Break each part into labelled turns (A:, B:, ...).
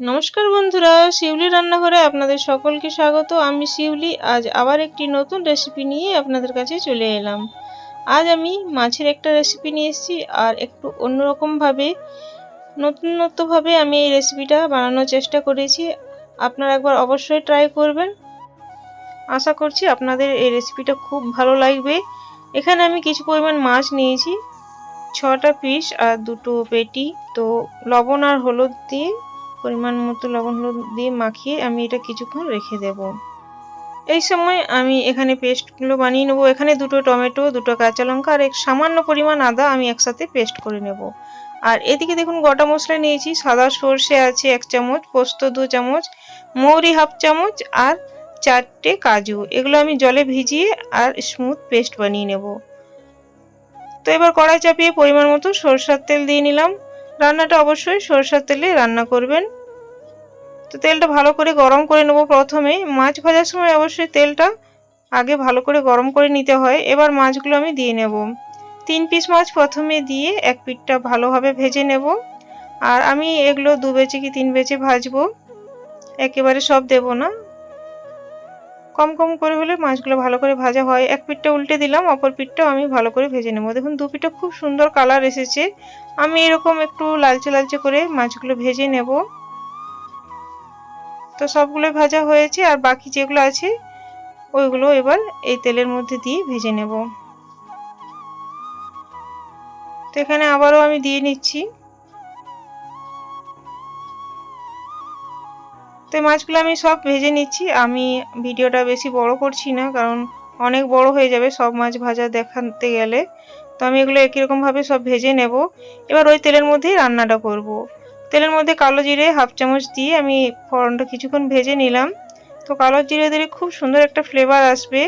A: নমস্কার বন্ধুরা, শিউলি রান্নাঘরে আপনাদের সকলকে স্বাগত। আমি শিউলি, আজ আবার একটি নতুন রেসিপি নিয়ে আপনাদের কাছে চলে এলাম। আজ আমি মাছের একটা রেসিপি নিয়ে এসেছি, আর একটু অন্যরকমভাবে, নতুনত্বভাবে আমি এই রেসিপিটা বানানোর চেষ্টা করেছি। আপনারা একবার অবশ্যই ট্রাই করবেন। আশা করছি আপনাদের এই রেসিপিটা খুব ভালো লাগবে। এখানে আমি কিছু পরিমাণ মাছ নিয়েছি, ছটা পিস আর দুটো পেটি। তো লবণ আর হলুদ দিয়ে পরিমাণ মতো লবণ হলুদ দিয়ে মাখিয়ে আমি এটা কিছুক্ষণ রেখে দেব। এই সময় আমি এখানে পেস্টগুলো বানিয়ে নেব। এখানে দুটো টমেটো, দুটো কাঁচা লঙ্কা আর এক সামান্য পরিমাণ আদা আমি একসাথে পেস্ট করে নেব। আর এদিকে দেখুন গোটা মশলা নিয়েছি। সাদা সর্ষে আছে এক চামচ, পোস্ত দু চামচ, মৌরি হাফ চামচ আর চারটে কাজু। এগুলো আমি জলে ভিজিয়ে আর স্মুথ পেস্ট বানিয়ে নেব। তো এবার কড়াই চাপিয়ে পরিমাণ মতো সরষার তেল দিয়ে নিলাম। রান্নাটা অবশ্যই সরষার তেলে রান্না করবেন। তো তেলটা ভালো করে গরম করে নেব প্রথমে মাছ ভাজার সময় অবশ্যই তেলটা আগে ভালো করে গরম করে নিতে হয়। এবার মাছগুলো আমি দিয়ে নেব। তিন পিস মাছ প্রথমে দিয়ে এক পিঠটা ভালোভাবে ভেজে নেব। আর আমি এগুলো দু বেচে কি তিন বেচে ভাজবো, একেবারে সব দেব না। কম কম করে হলে মাছগুলো ভালো করে ভাজা হয়। এক পিঠটা উল্টে দিলাম, অপর পিঠটাও আমি ভালো করে ভেজে নেব। দেখুন, দু পিঠটা খুব সুন্দর কালার এসেছে। আমি এরকম একটু লালচে লালচে করে মাছগুলো ভেজে নেব। তো সবগুলো ভাজা হয়েছে আর বাকি যেগুলো আছে, ওইগুলো এবার এই তেলের মধ্যে দিয়ে ভেজে নেব। তো এখানে আবারও আমি দিয়ে নিচ্ছি। তো মাছগুলো আমি সব ভেজে নিচ্ছি। আমি ভিডিওটা বেশি বড় করছি না, কারণ অনেক বড় হয়ে যাবে সব মাছ ভাজা দেখাতে গেলে। তো আমি এগুলো একই রকমভাবে সব ভেজে নেব। এবার ওই তেলের মধ্যেই রান্নাটা করব। তেলের মধ্যে কালো জিরে হাফ চামচ দিয়ে আমি ফোড়নটা কিছুক্ষণ ভেজে নিলাম। তো কালো জিরে দিলে খুব সুন্দর একটা ফ্লেভার আসবে।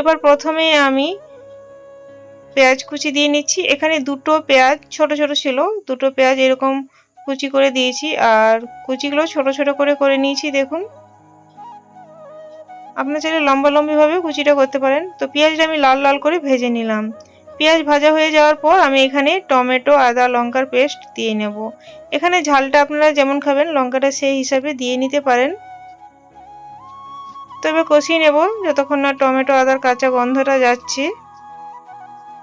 A: এবার প্রথমে আমি পেঁয়াজ কুচি দিয়ে নিচ্ছি। এখানে দুটো পেঁয়াজ ছোট ছোট ছিল, দুটো পেঁয়াজ এরকম কুচি করে দিয়েছি। আর কুচিগুলো ছোট ছোট করে করে নিয়েছি, দেখুন। আপনার চাইলে লম্বা লম্বিভাবে কুচিটা করতে পারেন। তো পেঁয়াজটা আমি লাল লাল করে ভেজে নিলাম। পেঁয়াজ ভাজা হয়ে যাওয়ার পর আমি এখানে টমেটো, আদা, লঙ্কার পেস্ট দিয়ে নেব। এখানে ঝালটা আপনারা যেমন খাবেন, লঙ্কাটা সেই হিসাবে দিয়ে নিতে পারেন। তো এবার কষিয়ে নেব, যতক্ষণ না টমেটো, আদার কাঁচা গন্ধটা যাচ্ছে।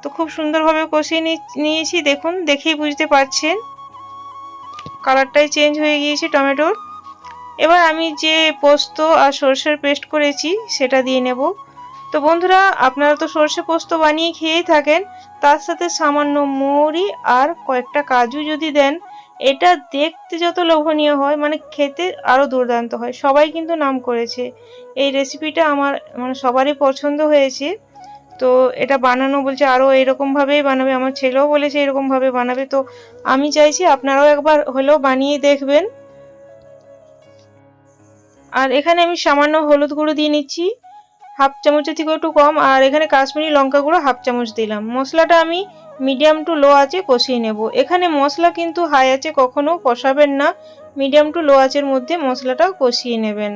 A: তো খুব সুন্দরভাবে কষিয়ে নিয়েছি, দেখুন, দেখেই বুঝতে পারছেন। কালারটাই চেঞ্জ হয়ে গিয়েছে টমেটোর। এবার আমি যে পোস্ত আর সর্ষের পেস্ট করেছি, সেটা দিয়ে নেব। তো বন্ধুরা, আপনারা তো সর্ষে পোস্ত বানিয়ে খেয়েই থাকেন, তার সাথে সামান্য মৌরি আর কয়েকটা কাজু যদি দেন, এটা দেখতে যত লোভনীয় হয় মানে খেতে আরও দুর্দান্ত হয়। সবাই কিন্তু নাম করেছে। এই রেসিপিটা আমার মানে সবারই পছন্দ হয়েছে। তো এটা বানানো বলছে আরও এরকমভাবেই বানাবে। আমার ছেলেও বলেছে এরকমভাবে বানাবে। তো আমি চাইছি আপনারাও একবার হলেও বানিয়ে দেখবেন। আর এখানে আমি সামান্য হলুদ গুঁড়ো দিয়ে নিচ্ছি। হাফ চামচের থেকে একটু কম, আর এখানে কাশ্মীরি লঙ্কা গুঁড়ো হাফ চামচ দিলাম। মশলাটা আমি মিডিয়াম টু লো আছে কষিয়ে নেব। এখানে মশলা কিন্তু হাই আছে কখনো কষাবেন না। মিডিয়াম টু লো আঁচের মধ্যে মশলাটা কষিয়ে নেবেন।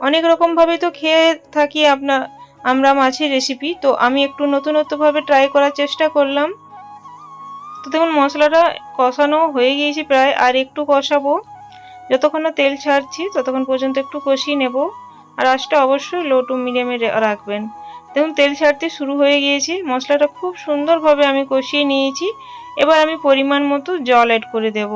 A: অনেক রকমভাবে তো খেয়ে থাকি আপনার আমরা মাছের রেসিপি তো আমি একটু নতুনত্বভাবে ট্রাই করার চেষ্টা করলাম। তো দেখুন, মশলাটা কষানো হয়ে গিয়েছে প্রায়, আর একটু কষাবো। যতক্ষণ না তেল ছাড়ছি ততক্ষণ পর্যন্ত একটু কষিয়ে নেব। আর আঁচটা অবশ্যই লো টু মিডিয়ামে রাখবেন। দেখুন, তেল ছাড়তে শুরু হয়ে গিয়েছে। মশলাটা খুব সুন্দরভাবে আমি কষিয়ে নিয়েছি। এবার আমি পরিমাণ মতো জল অ্যাড করে দেব।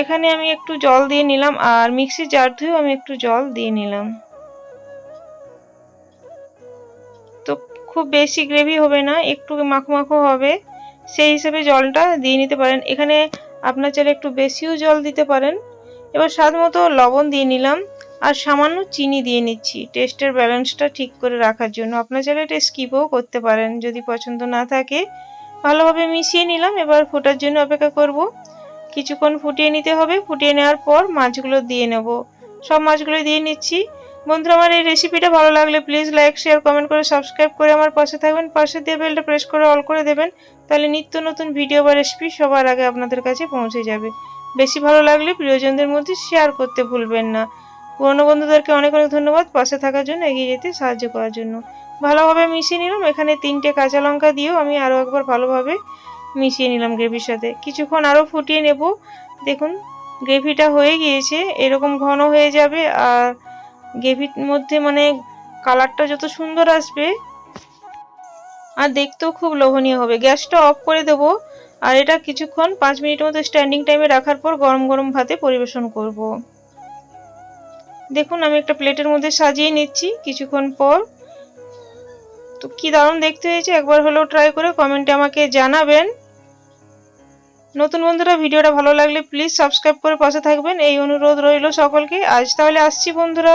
A: এখানে আমি একটু জল দিয়ে নিলাম আর মিক্সি জার ধুয়েও আমি একটু জল দিয়ে নিলাম। তো খুব বেশি গ্রেভি হবে না, একটু মাখো মাখো হবে। সেই হিসেবে জলটা দিয়ে নিতে পারেন। এখানে আপনার চাইলে একটু বেশিও জল দিতে পারেন। এবার স্বাদ মতো লবণ দিয়ে নিলাম আর সামান্য চিনি দিয়ে নিচ্ছি। টেস্টের ব্যালেন্সটা ঠিক করে রাখার জন্য। আপনার চাইলে এটা স্কিপও করতে পারেন যদি পছন্দ না থাকে। ভালোভাবে মিশিয়ে নিলাম। এবার ফোটার জন্য অপেক্ষা করব। কিছুক্ষণ ফুটিয়ে নিতে হবে। ফুটিয়ে নেওয়ার পর মাছগুলো দিয়ে নেব। সব মাছগুলো দিয়ে নিচ্ছি। বন্ধুরা, আমার এই রেসিপিটা ভালো লাগলে প্লিজ লাইক শেয়ার কমেন্ট করে সাবস্ক্রাইব করে আমার পাশে থাকবেন। পাশে দিয়ে বেলটা প্রেস করে অল করে দেবেন। তাহলে নিত্য নতুন ভিডিও বা রেসিপি সবার আগে আপনাদের কাছে পৌঁছে যাবে। বেশি ভালো লাগলে প্রিয়জনদের মধ্যে শেয়ার করতে ভুলবেন না। পুরনো বন্ধুদেরকে অনেক অনেক ধন্যবাদ পাশে থাকার জন্য, এগিয়ে যেতে সাহায্য করার জন্য। ভালোভাবে মিশিয়ে নিলাম। এখানে তিনটে কাঁচা লঙ্কা দিয়েও আমি আরও একবার ভালোভাবে মিশিয়ে নিলাম গ্রেভির সাথে। কিছুক্ষণ আরও ফুটিয়ে নেব। দেখুন, গ্রেভিটা হয়ে গিয়েছে। এরকম ঘন হয়ে যাবে আর গ্রেভির মধ্যে মানে কালারটা যত সুন্দর আসবে, আর দেখতেও খুব লোভনীয় হবে। গ্যাসটা অফ করে দেবো, আর এটা কিছুক্ষণ পাঁচ মিনিট মতো স্ট্যান্ডিং টাইমে রাখার পর গরম গরম ভাতে পরিবেশন করব। দেখুন, আমি একটা প্লেটের মধ্যে সাজিয়ে নিচ্ছি। কিছুক্ষণ পর, তো কি দারুণ দেখতে হয়েছে। একবার হলেও ট্রাই করে কমেন্টে আমাকে জানাবেন। নতুন বন্ধুরা, ভিডিওটা ভালো লাগলে প্লিজ সাবস্ক্রাইব করে পাশে থাকবেন। এই অনুরোধ রইল সকলকে। আজ তাহলে আসছি বন্ধুরা।